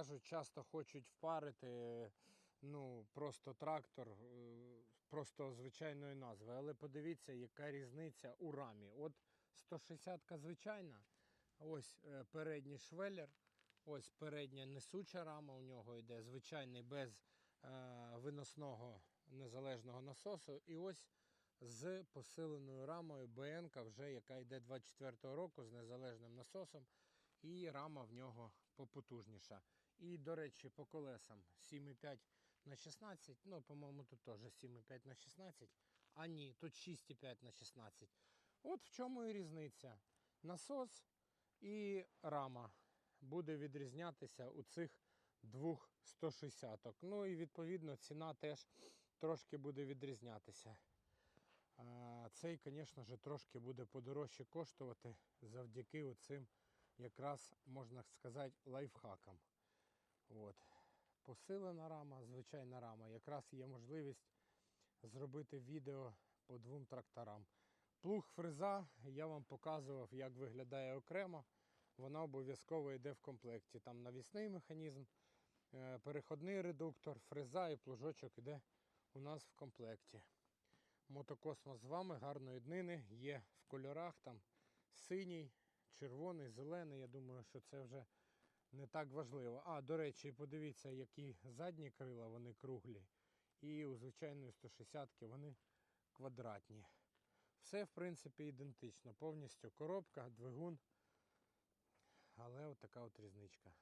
кажуть, часто хочуть впарити ну, просто трактор, е, просто звичайної назви. Але подивіться, яка різниця у рамі. От 160-ка звичайна, ось е, передній швеллер, ось передня несуча рама у нього йде, звичайний без е, виносного незалежного насосу. І ось з посиленою рамою БНК, вже яка йде 24-го року з незалежним насосом, і рама в нього попотужніша. І, до речі, по колесам 7,5 на 16, ну, по-моєму, тут теж 7,5 на 16, а ні, тут 6,5 на 16. От в чому і різниця. Насос і рама буде відрізнятися у цих двох 160-ок. Ну і відповідно ціна теж трошки буде відрізнятися. Цей, звісно ж, трошки буде подорожче коштувати завдяки оцим, якраз можна сказати, лайфхакам. От. Посилена рама, звичайна рама. Якраз є можливість зробити відео по двом тракторам. Плуг фреза я вам показував, як виглядає окремо. Вона обов'язково йде в комплекті. Там навісний механізм, е, переходний редуктор, фреза і плужочок йде у нас в комплекті. Мотокосмос з вами, гарної днини. Є в кольорах там синій, червоний, зелений. Я думаю, що це вже не так важливо. А, до речі, подивіться, які задні крила, вони круглі. І у звичайної 160-ки вони квадратні. Все, в принципі, ідентично. Повністю коробка, двигун. Але от така от різничка.